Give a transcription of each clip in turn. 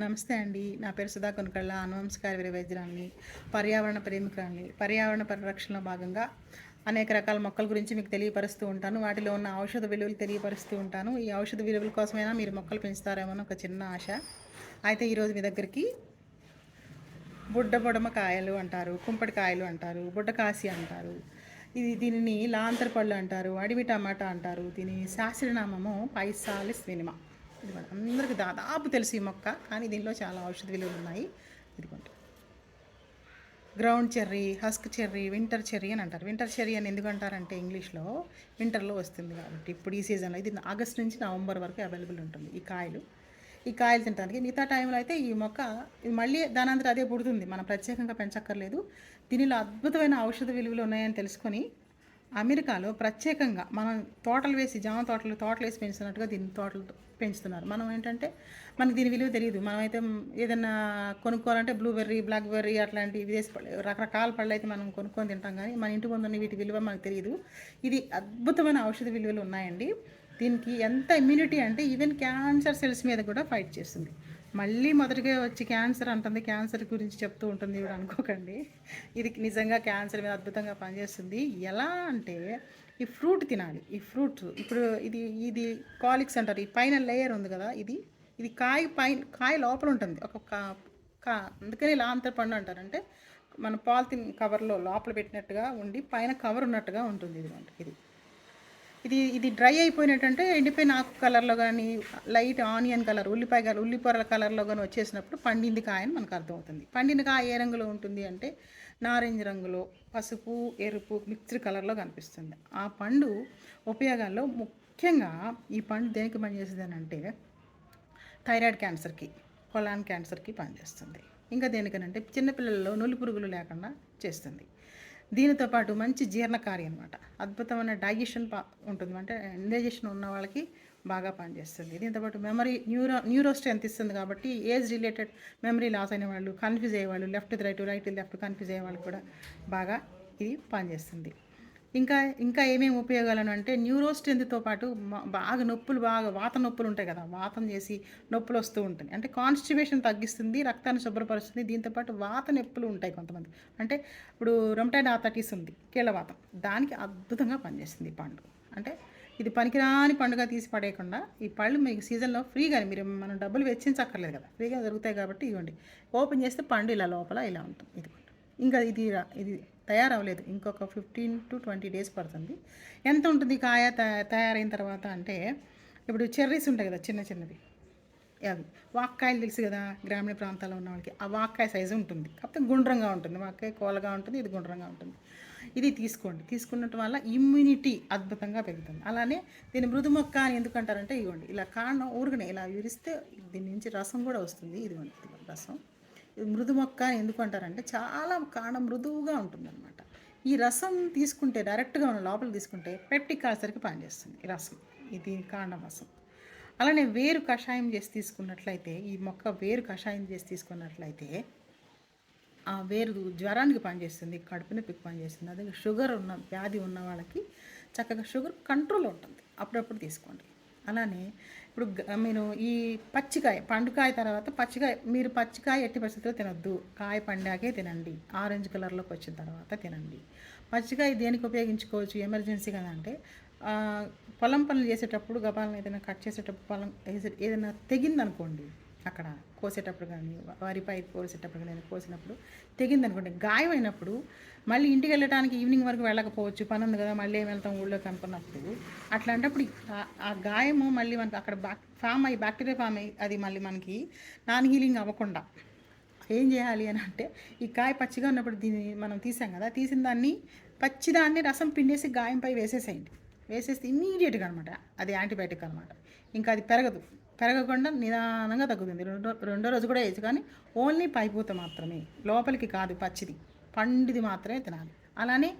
నమస్తే అండి. నా పేరు సుధా కొనకళ్ళ అనువంశకార విరవైద్యురాన్ని పర్యావరణ ప్రేమికురాన్ని పర్యావరణ పరిరక్షణలో భాగంగా అనేక రకాల మొక్కల గురించి మీకు తెలియపరుస్తూ ఉంటాను. వాటిలో ఉన్న ఔషధ విలువలు తెలియపరుస్తూ ఉంటాను. ఈ ఔషధ విలువల కోసమైనా మీరు మొక్కలు పెంచుతారేమో అని ఒక చిన్న ఆశ. అయితే ఈరోజు మీ దగ్గరికి బుడ్డ బొడమ కాయలు అంటారు కుంపటి కాయలు అంటారు బుడ్డ కాసి అంటారు ఇది దీనిని లాంతర పళ్ళు అంటారు అడవి టమాటా అంటారు దీని శాస్త్రనామము పైసాలిస్ మినిమా ఇదిగోండి అందరికీ దాదాపు తెలుసు ఈ మొక్క కానీ దీనిలో చాలా ఔషధ విలువలు ఉన్నాయి. ఇదిగోండి. Ground cherry husk cherry winter cherry అని అంటారు. వింటర్ చెర్రీ అని ఎందుకు అంటారంటే ఇంగ్లీష్లో వింటర్లో వస్తుంది కాబట్టి. ఇప్పుడు ఈ సీజన్లో ఇది ఆగస్ట్ నుంచి నవంబర్ వరకు అవైలబుల్ ఉంటుంది ఈ కాయలు. ఈ కాయలు తినడానికి మిగతా టైంలో అయితే ఈ మొక్క ఇది మళ్ళీ దానంతరం అదే పుడుతుంది. మనం ప్రత్యేకంగా పెంచక్కర్లేదు. దీనిలో అద్భుతమైన ఔషధ విలువలు ఉన్నాయని తెలుసుకొని అమెరికాలో ప్రత్యేకంగా మనం తోటలు వేసి జామ తోటలు తోటలు వేసి పెంచుతున్నట్టుగా దీని తోటలు పెంచుతున్నారు. మనం ఏంటంటే మనకి దీని విలువ తెలియదు. మనమైతే ఏదైనా కొనుక్కోవాలంటే బ్లూబెర్రీ బ్లాక్బెర్రీ అట్లాంటి విదేశీ పళ్ళు రకరకాల పళ్ళు అయితే మనం కొనుక్కొని తింటాం కానీ మన ఇంటి ముందున్న వీటి విలువ మనకు తెలియదు. ఇది అద్భుతమైన ఔషధ విలువలు ఉన్నాయండి. దీనికి ఎంత ఇమ్యూనిటీ అంటే ఈవెన్ క్యాన్సర్ సెల్స్ మీద కూడా ఫైట్ చేస్తుంది. మళ్ళీ మొదటిగా వచ్చి క్యాన్సర్ అంటుంది క్యాన్సర్ గురించి చెప్తూ ఉంటుంది ఇవి అనుకోకండి. ఇది నిజంగా క్యాన్సర్ మీద అద్భుతంగా పనిచేస్తుంది. ఎలా అంటే ఈ ఫ్రూట్ తినాలి ఈ ఫ్రూట్. ఇప్పుడు ఇది ఇది కాలిక్స్ అంటారు ఈ పైన లేయర్ ఉంది కదా ఇది ఇది కాయ పైన కాయ లోపల ఉంటుంది. ఒక కా- కా అందుకని లాంతర పండు అంటారు అంటే మన పాలిథిన్ కవర్లో లోపల పెట్టినట్టుగా ఉండి పైన కవర్ ఉన్నట్టుగా ఉంటుంది ఇది. ఇది ఇది ఇది డ్రై అయిపోయినట్టంటే ఎండిపోయిన ఆకు కలర్లో కానీ లైట్ ఆనియన్ కలర్ ఉల్లిపాయ కలర్ ఉల్లిపొరల కలర్లో కానీ వచ్చేసినప్పుడు పండింది కాయ అని మనకు అర్థమవుతుంది. పండిన కాయ ఏ రంగులో ఉంటుంది అంటే నారింజ రంగులో పసుపు ఎరుపు మిక్స్డ్ కలర్లో కనిపిస్తుంది. ఆ పండు ఉపయోగాల్లో ముఖ్యంగా ఈ పండు దేనికి పనిచేస్తుంది అని అంటే థైరాయిడ్ క్యాన్సర్కి కొలాన్ క్యాన్సర్కి పనిచేస్తుంది. ఇంకా దేనికనంటే చిన్నపిల్లల్లో నులి పురుగులు లేకుండా చేస్తుంది. దీనితో పాటు మంచి జీర్ణకారి అనమాట అద్భుతమైన డైజెషన్ పా ఉంటుంది. అంటే ఇండైజెషన్ ఉన్న వాళ్ళకి బాగా పనిచేస్తుంది. దీంతో పాటు మెమరీ న్యూరో న్యూరో స్ట్రెంత్ ఇస్తుంది కాబట్టి ఏజ్ రిలేటెడ్ మెమరీ లాస్ అయిన వాళ్ళు కన్ఫ్యూజ్ అయ్యేవాళ్ళు left right right left confuse అయ్యే వాళ్ళు కూడా బాగా ఇది పనిచేస్తుంది. ఇంకా ఇంకా ఏమేమి ఉపయోగాలను అంటే న్యూరో స్ట్రెంత్తో పాటు బాగా నొప్పులు బాగా వాత నొప్పులు ఉంటాయి కదా వాతం చేసి నొప్పులు వస్తూ ఉంటాయి అంటే కాన్స్టిపేషన్ తగ్గిస్తుంది రక్తాన్ని శుభ్రపరుస్తుంది దీంతోపాటు వాత నొప్పులు ఉంటాయి కొంతమంది. అంటే ఇప్పుడు రొమటైడ్ ఆథటిస్ ఉంది కీళ్ళవాతం దానికి అద్భుతంగా పనిచేస్తుంది పండు. అంటే ఇది పనికిరాని పండుగ తీసి పడేయకుండా ఈ పళ్ళు మీకు సీజన్లో ఫ్రీగా మీరు మనం డబ్బులు వెచ్చించక్కర్లేదు కదా. ఫ్రీగా దొరుకుతాయి కాబట్టి ఇవ్వండి. ఓపెన్ చేస్తే పండు ఇలా లోపల ఇలా ఉంటుంది. ఇది ఇంకా ఇది ఇది తయారవ్వలేదు. ఇంకొక ఫిఫ్టీన్ టు ట్వంటీ డేస్ పడుతుంది. ఎంత ఉంటుంది కాయ తయారైన తర్వాత అంటే ఇప్పుడు చెర్రీస్ ఉంటాయి కదా చిన్న చిన్నవి. అవి. వాక్కాయలు తెలుసు కదా గ్రామీణ ప్రాంతాల్లో ఉన్న వాళ్ళకి. ఆ వాక్కాయ సైజు ఉంటుంది. కాకపోతే గుండ్రంగా ఉంటుంది. వాక్కాయ కోలగా ఉంటుంది ఇది గుండ్రంగా ఉంటుంది. ఇది తీసుకోండి. తీసుకున్నట్టు వల్ల ఇమ్యూనిటీ అద్భుతంగా పెరుగుతుంది. అలానే దీని మృదు మొక్క అని ఎందుకంటారంటే ఇవ్వండి. ఇలా కాండం ఊరుకునే ఇలా విరిస్తే దీని నుంచి రసం కూడా వస్తుంది. ఇదిగోండి రసం. మృదు మొక్క అని ఎందుకు అంటారంటే చాలా కాండం మృదువుగా ఉంటుందన్నమాట. ఈ రసం తీసుకుంటే డైరెక్ట్గా మనం లోపల తీసుకుంటే పెప్టిక్ అల్సర్కి పనిచేస్తుంది ఈ రసం ఇది కాండం రసం. అలానే వేరు కషాయం చేసి తీసుకున్నట్లయితే ఈ మొక్క వేరు కషాయం చేసి తీసుకున్నట్లయితే ఆ వేరు జ్వరానికి పనిచేస్తుంది కడుపు నొప్పికి పనిచేస్తుంది. అదే షుగర్ ఉన్న వ్యాధి ఉన్న వాళ్ళకి చక్కగా షుగర్ కంట్రోల్ ఉంటుంది. అప్పుడప్పుడు తీసుకోండి. అలానే ఇప్పుడు మీరు ఈ పచ్చికాయ పండుకాయ తర్వాత పచ్చికాయ మీరు పచ్చికాయ ఎట్టి పరిస్థితుల్లో తినొద్దు. కాయ పండాకే తినండి. ఆరెంజ్ కలర్లోకి వచ్చిన తర్వాత తినండి. పచ్చికాయ దేనికి ఉపయోగించుకోవచ్చు? ఎమర్జెన్సీ కదా అంటే పొలం పనులు చేసేటప్పుడు గబాలను ఏదైనా కట్ చేసేటప్పుడు పొలం ఏదైనా తెగిందనుకోండి అక్కడ కోసేటప్పుడు కానీ వరిపై కోసేటప్పుడు కానీ కోసినప్పుడు తెగిందనుకోండి గాయం అయినప్పుడు మళ్ళీ ఇంటికి వెళ్ళడానికి ఈవినింగ్ వరకు వెళ్ళకపోవచ్చు పని ఉంది కదా మళ్ళీ ఏం వెళ్తాం ఊళ్ళోకి అనుకున్నప్పుడు అట్లాంటప్పుడు ఆ- గాయము మళ్ళీ మనకి అక్కడ బ్యాక్ ఫామ్ అయ్యి బ్యాక్టీరియా ఫామ్ అయ్యి అది మళ్ళీ మనకి నాన్ హీలింగ్ అవ్వకుండా ఏం చేయాలి అని అంటే ఈ కాయ పచ్చిగా ఉన్నప్పుడు దీన్ని మనం తీసాం కదా తీసిన దాన్ని పచ్చిదాన్ని రసం పిండేసి గాయంపై వేసేసేయండి. వేసేస్తే ఇమీడియట్గా అనమాట అది యాంటీబయాటిక్ అనమాట ఇంకా అది పెరగదు. పెరగకుండా నిదానంగా తగ్గుతుంది. రెండో రెండో రోజు కూడా వేయచ్చు కానీ ఓన్లీ పైపూత మాత్రమే. లోపలికి కాదు పచ్చిది. పండిది మాత్రమే తినాలి. అలానే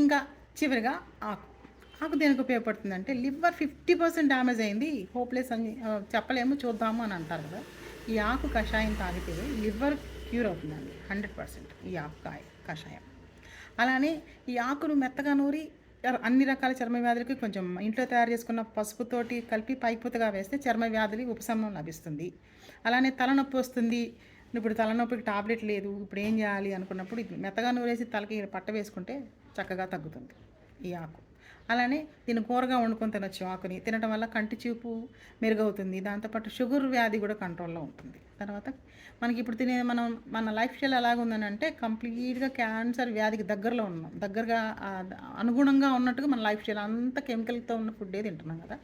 ఇంకా చివరిగా ఆకు. ఆకు దేనికి ఉపయోగపడుతుందంటే లివర్ ఫిఫ్టీ పర్సెంట్ డ్యామేజ్ అయింది. హోప్లెస్ అని చెప్పలేము చూద్దాము అని అంటారు కదా. ఈ ఆకు కషాయం తాగితే లివర్ క్యూర్ అవుతుందండి. హండ్రెడ్ పర్సెంట్ ఈ ఆకు కాయ కషాయం. అలానే ఈ ఆకును మెత్తగా నూరి అన్ని రకాల చర్మ వ్యాధులకి కొంచెం ఇంట్లో తయారు చేసుకున్న పసుపుతోటి కలిపి పైపూతగా వేస్తే చర్మ వ్యాధులు ఉపశమనం లభిస్తుంది. అలానే తలనొప్పి వస్తుంది. ఇప్పుడు తలనొప్పికి టాబ్లెట్ లేదు. ఇప్పుడు ఏం చేయాలి అనుకున్నప్పుడు ఇది మెత్తగా నూరేసి తలకి పట్ట వేసుకుంటే చక్కగా తగ్గుతుంది ఈ ఆకు. అలానే దీన్ని కూరగా వండుకొని తినొచ్చు ఆకుని. తినడం వల్ల కంటి చూపు మెరుగవుతుంది. దాంతోపాటు షుగర్ వ్యాధి కూడా కంట్రోల్లో ఉంటుంది. తర్వాత మనకి ఇప్పుడు తినే మనం మన లైఫ్ స్టైల్ ఎలాగుందని అంటే కంప్లీట్గా క్యాన్సర్ వ్యాధికి దగ్గరలో ఉన్నాం. దగ్గరగా అనుగుణంగా ఉన్నట్టుగా మన లైఫ్ స్టైల్ అంత కెమికల్తో ఉన్న ఫుడ్డే తింటున్నాం కదా.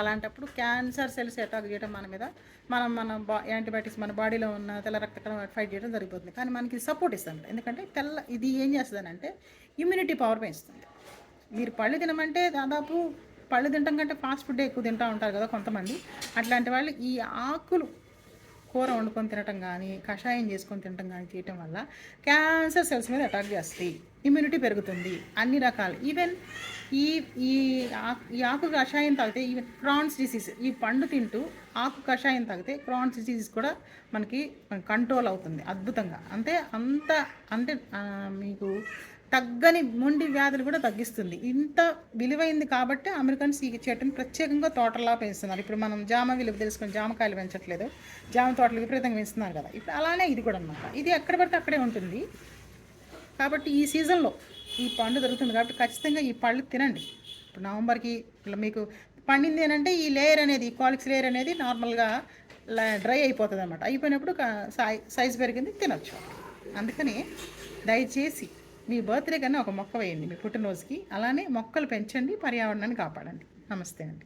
అలాంటప్పుడు క్యాన్సర్ సెల్స్ అటాక్ చేయడం మన మీద మనం మన బా యాంటీబయాటిక్స్ మన బాడీలో ఉన్న తెల్ల రక్తకణం ఫైట్ చేయడం జరిగిపోతుంది. కానీ మనకి సపోర్ట్ ఇస్తుంది. ఎందుకంటే తెల్ల ఇది ఏం చేస్తుందంటే ఇమ్యూనిటీ పవర్ పెంచుతుంది. మీరు పళ్ళు తినమంటే దాదాపు పళ్ళు తినడం కంటే ఫాస్ట్ ఫుడ్ ఎక్కువ తింటూ ఉంటారు కదా కొంతమంది. అట్లాంటి వాళ్ళు ఈ ఆకులు కూర వండుకొని తినటం కానీ కషాయం చేసుకొని తినటం కానీ చేయటం వల్ల క్యాన్సర్ సెల్స్ మీద అటాక్ చేస్తాయి. ఇమ్యూనిటీ పెరుగుతుంది. అన్ని రకాలు. ఈవెన్ ఈ ఈ ఆకు ఈ ఆకు కషాయం తాగితే ఈవెన్ క్రాన్స్ డిసీజ్ ఈ పండు తింటూ ఆకు కషాయం తాగితే క్రాన్స్ డిసీజ్ కూడా మనకి కంట్రోల్ అవుతుంది అద్భుతంగా. అంటే అంత అంటే మీకు తగ్గని మొండి వ్యాధులు కూడా తగ్గిస్తుంది. ఇంత విలువైంది కాబట్టి అమెరికన్స్ ఈ చెట్టుని ప్రత్యేకంగా తోటలా పెంచుతున్నారు. ఇప్పుడు మనం జామ విలువ తెలుసుకొని జామకాయలు పెంచట్లేదు. జామ తోటలు విపరీతంగా పెంచుతున్నారు కదా. ఇప్పుడు అలానే ఇది కూడా అనమాట ఇది ఎక్కడ పడితే అక్కడే ఉంటుంది. కాబట్టి ఈ సీజన్లో ఈ పండు దొరుకుతుంది కాబట్టి ఖచ్చితంగా ఈ పళ్ళు తినండి. ఇప్పుడు నవంబర్కి ఇట్లా మీకు పండింది ఏంటంటే ఈ లేయర్ అనేది ఈ కాలిక్స్ లేయర్ అనేది నార్మల్గా డ్రై అయిపోతుంది అనమాట అయిపోయినప్పుడు సైజ్ పెరిగింది తినొచ్చు. అందుకని దయచేసి మీ బర్త్డే కన్నా ఒక మొక్క వేయండి మీ పుట్టినరోజుకి. అలానే మొక్కలు పెంచండి పర్యావరణాన్ని కాపాడండి. నమస్తే అండి.